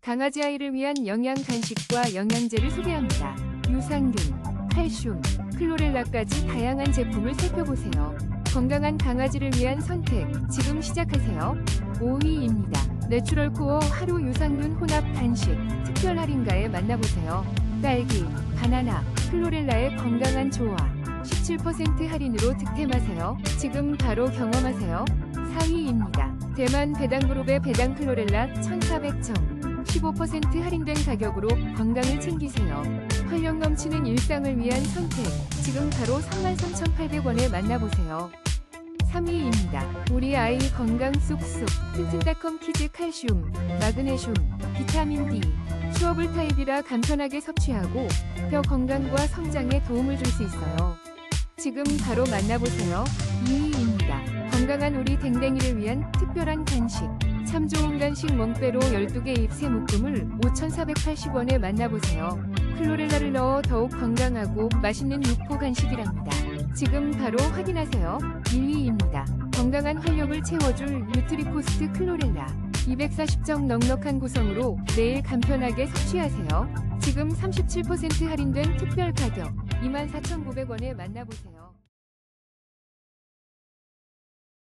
강아지 아이를 위한 영양 간식과 영양제를 소개합니다. 유산균, 칼슘, 클로렐라까지 다양한 제품을 살펴보세요. 건강한 강아지를 위한 선택, 지금 시작하세요. 5위입니다. 내추럴 코어 하루 유산균 혼합 간식, 특별 할인가에 만나보세요. 딸기, 바나나, 클로렐라의 건강한 조화. 17% 할인으로 득템하세요. 지금 바로 경험하세요. 4위입니다. 대만 배당그룹의 배당 클로렐라 1400정. 15% 할인된 가격으로 건강을 챙기세요. 활력 넘치는 일상을 위한 선택. 지금 바로 33,800원에 만나보세요. 3위입니다. 우리 아이 건강 쑥쑥. 튼튼닷컴 키즈 칼슘, 마그네슘, 비타민 D. 수업을 타입이라 간편하게 섭취하고 뼈 건강과 성장에 도움을 줄 수 있어요. 지금 바로 만나보세요. 2위입니다. 건강한 우리 댕댕이를 위한 특별한 간식. 참 좋은 간식 멍빼로 12개 잎새 묶음을 5,480원에 만나보세요. 클로렐라를 넣어 더욱 건강하고 맛있는 육포 간식이랍니다. 지금 바로 확인하세요. 1위입니다. 건강한 활력을 채워줄 뉴트리코스트 클로렐라. 240정 넉넉한 구성으로 매일 간편하게 섭취하세요. 지금 37% 할인된 특별 가격 24,900원에 만나보세요.